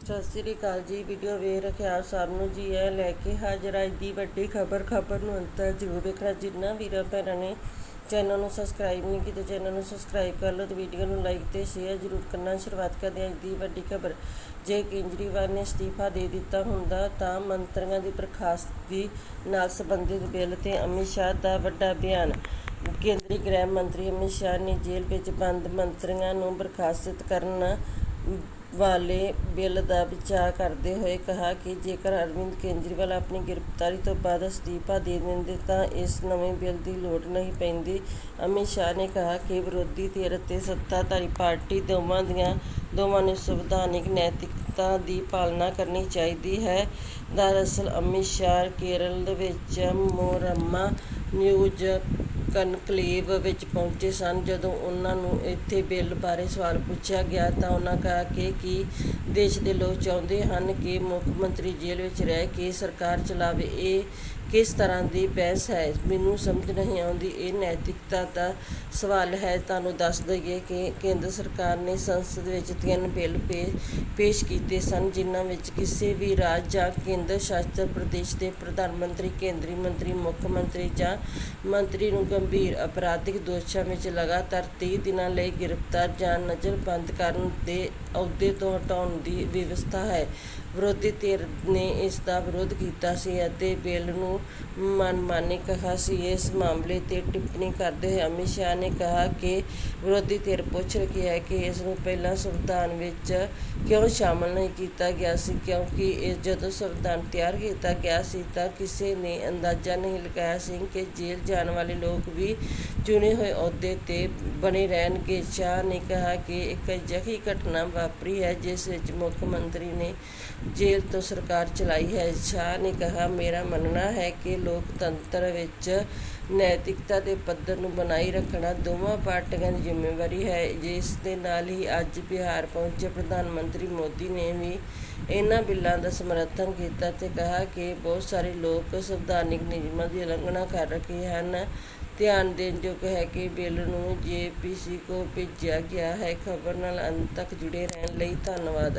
ਸਤਿ ਸ੍ਰੀ ਅਕਾਲ ਜੀ ਵੀਡੀਓ ਵੇਖ ਰੱਖਿਆ ਸਭ ਨੂੰ। ਜੀ, ਇਹ ਲੈ ਕੇ ਹਾਜ਼ਰ ਅੱਜ ਦੀ ਵੱਡੀ ਖਬਰ। ਖਬਰ ਨੂੰ ਅੰਤ ਤੱਕ ਜ਼ਰੂਰ ਵੇਖਣਾ। ਜਿੰਨਾ ਵੀਰਾਂ ਭੈਣਾਂ ਨੇ ਚੈਨਲ ਨੂੰ ਸਬਸਕ੍ਰਾਈਬ ਨਹੀਂ ਕੀਤਾ, ਚੈਨਲ ਨੂੰ ਸਬਸਕ੍ਰਾਈਬ ਕਰ ਲਓ ਤੇ ਵੀਡੀਓ ਨੂੰ ਲਾਈਕ ਤੇ ਸ਼ੇਅਰ ਜ਼ਰੂਰ ਕਰਨਾ। ਸ਼ੁਰੂਆਤ ਕਰਦੇ ਹਾਂ ਅੱਜ ਦੀ ਵੱਡੀ ਖਬਰ। ਜੇ ਕੇਜਰੀਵਾਲ ਨੇ ਅਸਤੀਫਾ ਦੇ ਦਿੱਤਾ ਹੁੰਦਾ ਤਾਂ ਮੰਤਰੀਆਂ ਦੀ ਬਰਖਾਸਤਗੀ ਨਾਲ ਸੰਬੰਧਿਤ ਬਿੱਲ ਤੇ ਅਮਿਤ ਸ਼ਾਹ ਦਾ ਵੱਡਾ ਬਿਆਨ। ਕੇਂਦਰੀ ਗ੍ਰਹਿ ਮੰਤਰੀ ਅਮਿਤ ਸ਼ਾਹ ਨੇ ਜੇਲ੍ਹ ਵਿੱਚ ਬੰਦ ਮੰਤਰੀਆਂ ਨੂੰ ਬਰਖਾਸਤ ਕਰਨ ਵਾਲੇ ਬਿੱਲ ਦਾ ਵਿਚਾਰ ਕਰਦੇ ਹੋਏ ਕਿਹਾ ਕਿ ਜੇਕਰ ਅਰਵਿੰਦ ਕੇਜਰੀਵਾਲ ਆਪਣੀ ਗ੍ਰਿਫਤਾਰੀ ਤੋਂ ਬਾਅਦ ਅਸਤੀਫਾ ਦੇ ਦਿੰਦੇ ਤਾਂ ਇਸ ਨਵੇਂ ਬਿੱਲ ਦੀ ਲੋੜ ਨਹੀਂ ਪੈਂਦੀ। ਅਮਿਤ ਸ਼ਾਹ ਨੇ ਕਿਹਾ ਕਿ ਵਿਰੋਧੀ ਧਿਰ ਅਤੇ ਸੱਤਾਧਾਰੀ ਪਾਰਟੀ ਦੋਵਾਂ ਦੀਆਂ ਦੋਵਾਂ ਨੂੰ ਸੰਵਿਧਾਨਕ ਨੈਤਿਕਤਾ ਦੀ ਪਾਲਣਾ ਕਰਨੀ ਚਾਹੀਦੀ ਹੈ। ਦਰਅਸਲ ਅਮਿਤ ਸ਼ਾਹ ਕੇਰਲ ਵਿੱਚ ਮੋਰਮਾ ਨਿਊਜ਼ ਕਨਕਲੇਵ ਵਿੱਚ ਪਹੁੰਚੇ ਸਨ। ਜਦੋਂ ਉਹਨਾਂ ਨੂੰ ਇੱਥੇ ਬਿੱਲ ਬਾਰੇ ਸਵਾਲ ਪੁੱਛਿਆ ਗਿਆ ਤਾਂ ਉਹਨਾਂ ਕਿਹਾ ਕਿ ਕੀ ਦੇਸ਼ ਦੇ ਲੋਕ ਚਾਹੁੰਦੇ ਹਨ ਕਿ ਮੁੱਖ ਮੰਤਰੀ ਜੇਲ੍ਹ ਵਿੱਚ ਰਹਿ ਕੇ ਸਰਕਾਰ ਚਲਾਵੇ। ਇਹ ਕਿਸ ਤਰ੍ਹਾਂ ਦੀ ਬਹਿਸ ਹੈ? ਮੈਨੂੰ ਸਮਝ ਨਹੀਂ ਆਉਂਦੀ। ਇਹ ਨੈਤਿਕਤਾ ਦਾ ਸਵਾਲ ਹੈ। ਤੁਹਾਨੂੰ ਦੱਸ ਦਈਏ ਕਿ ਕੇਂਦਰ ਸਰਕਾਰ ਨੇ ਸੰਸਦ ਵਿੱਚ ਤਿੰਨ ਬਿੱਲ ਪੇਸ਼ ਕੀਤੇ ਸਨ, ਜਿਨ੍ਹਾਂ ਵਿੱਚ ਕਿਸੇ ਵੀ ਰਾਜ ਜਾਂ ਕੇਂਦਰ ਸ਼ਾਸਿਤ ਪ੍ਰਦੇਸ਼ ਦੇ ਪ੍ਰਧਾਨ ਮੰਤਰੀ, ਕੇਂਦਰੀ ਮੰਤਰੀ, ਮੁੱਖ ਮੰਤਰੀ ਜਾਂ ਮੰਤਰੀ ਨੂੰ ਗੰਭੀਰ ਅਪਰਾਧਿਕ ਦੋਸ਼ਾਂ ਵਿੱਚ ਲਗਾਤਾਰ ਤੀਹ ਦਿਨਾਂ ਲਈ ਗ੍ਰਿਫਤਾਰ ਜਾਂ ਨਜ਼ਰਬੰਦ ਕਰਨ ਦੇ ਅਹੁਦੇ ਤੋਂ ਹਟਾਉਣ ਦੀ ਵਿਵਸਥਾ ਹੈ। ਵਿਰੋਧੀ ਧਿਰ ਨੇ ਇਸ ਦਾ ਵਿਰੋਧ ਕੀਤਾ ਸੀ ਅਤੇ ਬਿੱਲ ਨੂੰ ਮਨਮਾਨੀ ਕਿਹਾ ਸੀ। ਇਸ ਮਾਮਲੇ ਤੇ ਟਿੱਪਣੀ ਕਰਦੇ ਹੋਏ ਅਮਿਤ ਸ਼ਾਹ ਨੇ ਕਿਹਾ ਕਿ ਵਿਰੋਧੀ ਧਿਰ ਪੁੱਛ ਰਹੀ ਹੈ ਕਿ ਇਸ ਨੂੰ ਪਹਿਲਾਂ ਸੰਵਿਧਾਨ ਵਿੱਚ ਕਿਉਂ ਸ਼ਾਮਲ ਨਹੀਂ ਕੀਤਾ ਗਿਆ ਸੀ, ਕਿਉਂਕਿ ਇਹ ਜਦੋਂ ਸੰਵਿਧਾਨ ਤਿਆਰ ਕੀਤਾ ਗਿਆ ਸੀ ਤਾਂ ਕਿਸੇ ਨੇ ਅੰਦਾਜ਼ਾ ਨਹੀਂ ਲਗਾਇਆ ਸੀ ਕਿ ਜੇਲ੍ਹ ਜਾਣ ਵਾਲੇ ਲੋਕ ਵੀ ਚੁਣੇ ਹੋਏ ਅਹੁਦੇ ਤੇ ਬਣੇ ਰਹਿਣਗੇ। ਸ਼ਾਹ ਨੇ ਕਿਹਾ ਕਿ ਇੱਕ ਅਜਿਹੀ ਘਟਨਾ ਵਾਪਰੀ ਹੈ, ਜਿਸ ਵਿੱਚ ਮੁੱਖ ਮੰਤਰੀ ਨੇ ਜੇਲ੍ਹ ਤੋਂ ਸਰਕਾਰ ਚਲਾਈ ਹੈ। ਸ਼ਾਹ ਨੇ ਕਿਹਾ, ਮੇਰਾ ਮੰਨਣਾ ਹੈ ਕਿ ਲੋਕਤੰਤਰ ਵਿੱਚ ਨੈਤਿਕਤਾ ਦੇ ਪੱਧਰ ਨੂੰ ਬਣਾਈ ਰੱਖਣਾ ਦੋਵਾਂ ਪਾਰਟੀਆਂ ਦੀ ਜ਼ਿੰਮੇਵਾਰੀ ਹੈ। ਜਿਸ ਦੇ ਨਾਲ ਹੀ ਅੱਜ ਬਿਹਾਰ ਪਹੁੰਚੇ ਪ੍ਰਧਾਨ ਮੰਤਰੀ ਮੋਦੀ ਨੇ ਵੀ ਇਹਨਾਂ ਬਿੱਲਾਂ ਦਾ ਸਮਰਥਨ ਕੀਤਾ ਤੇ ਕਿਹਾ ਕਿ ਬਹੁਤ ਸਾਰੇ ਲੋਕ ਸੰਵਿਧਾਨਿਕ ਨਿਯਮਾਂ ਦੀ ਉਲੰਘਣਾ ਕਰ ਰਹੇ ਹਨ। ਧਿਆਨ ਦੇਣਯੋਗ ਹੈ ਕਿ ਬਿੱਲ ਨੂੰ ਜੇਪੀਸੀ ਕੋਲ ਭੇਜਿਆ ਗਿਆ ਹੈ। ਖਬਰ ਨਾਲ ਅੰਤ ਤੱਕ ਜੁੜੇ ਰਹਿਣ ਲਈ ਧੰਨਵਾਦ।